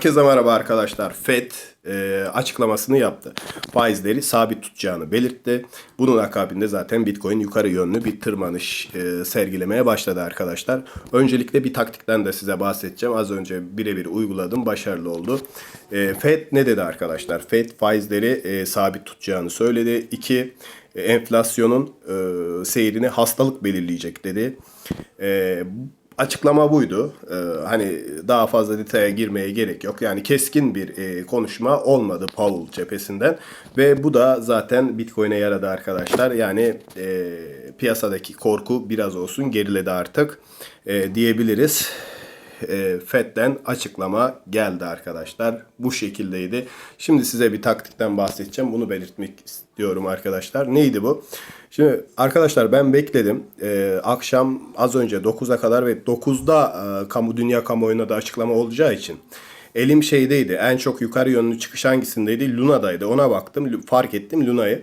Herkese merhaba arkadaşlar. FED e, açıklamasını yaptı. Faizleri sabit tutacağını belirtti. Bunun akabinde zaten Bitcoin yukarı yönlü bir tırmanış e, sergilemeye başladı arkadaşlar. Öncelikle bir taktikten de size bahsedeceğim. Az önce birebir uyguladım. Başarılı oldu. E, FED ne dedi arkadaşlar? FED faizleri e, sabit tutacağını söyledi. İki, e, enflasyonun e, seyrini hastalık belirleyecek dedi. E, Açıklama buydu. Ee, hani daha fazla detaya girmeye gerek yok. Yani keskin bir e, konuşma olmadı Powell cephesinden. Ve bu da zaten Bitcoin'e yaradı arkadaşlar. Yani e, piyasadaki korku biraz olsun geriledi artık e, diyebiliriz. E, FED'den açıklama geldi arkadaşlar. Bu şekildeydi. Şimdi size bir taktikten bahsedeceğim. Bunu belirtmek istiyorum arkadaşlar. Neydi bu? Şimdi arkadaşlar ben bekledim. Ee, akşam az önce 9'a kadar ve 9'da e, kamu dünya kamuoyuna da açıklama olacağı için elim şeydeydi. En çok yukarı yönlü çıkış hangisindeydi? Luna'daydı. Ona baktım. Fark ettim Luna'yı.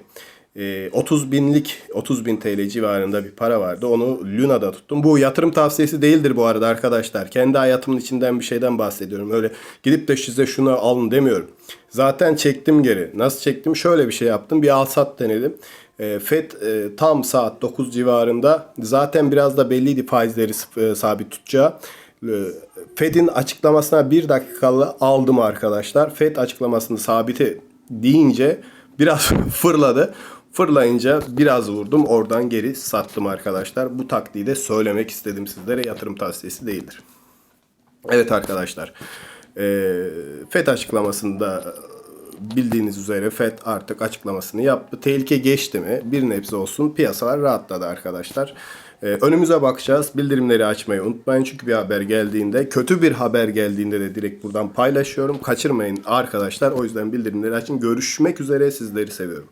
Ee, 30 binlik 30 bin TL civarında bir para vardı. Onu Luna'da tuttum. Bu yatırım tavsiyesi değildir bu arada arkadaşlar. Kendi hayatımın içinden bir şeyden bahsediyorum. Öyle gidip de size şunu alın demiyorum. Zaten çektim geri. Nasıl çektim? Şöyle bir şey yaptım. Bir al sat denedim. E, FED e, tam saat 9 civarında zaten biraz da belliydi faizleri e, sabit tutacağı. E, Fed'in açıklamasına bir dakikalı aldım arkadaşlar. Fed açıklamasını sabiti deyince biraz fırladı. Fırlayınca biraz vurdum. Oradan geri sattım arkadaşlar. Bu taktiği de söylemek istedim sizlere. Yatırım tavsiyesi değildir. Evet arkadaşlar. E, FED açıklamasında bildiğiniz üzere FED artık açıklamasını yaptı. Tehlike geçti mi? Bir nebze olsun piyasalar rahatladı arkadaşlar. Ee, önümüze bakacağız. Bildirimleri açmayı unutmayın. Çünkü bir haber geldiğinde, kötü bir haber geldiğinde de direkt buradan paylaşıyorum. Kaçırmayın arkadaşlar. O yüzden bildirimleri açın. Görüşmek üzere. Sizleri seviyorum.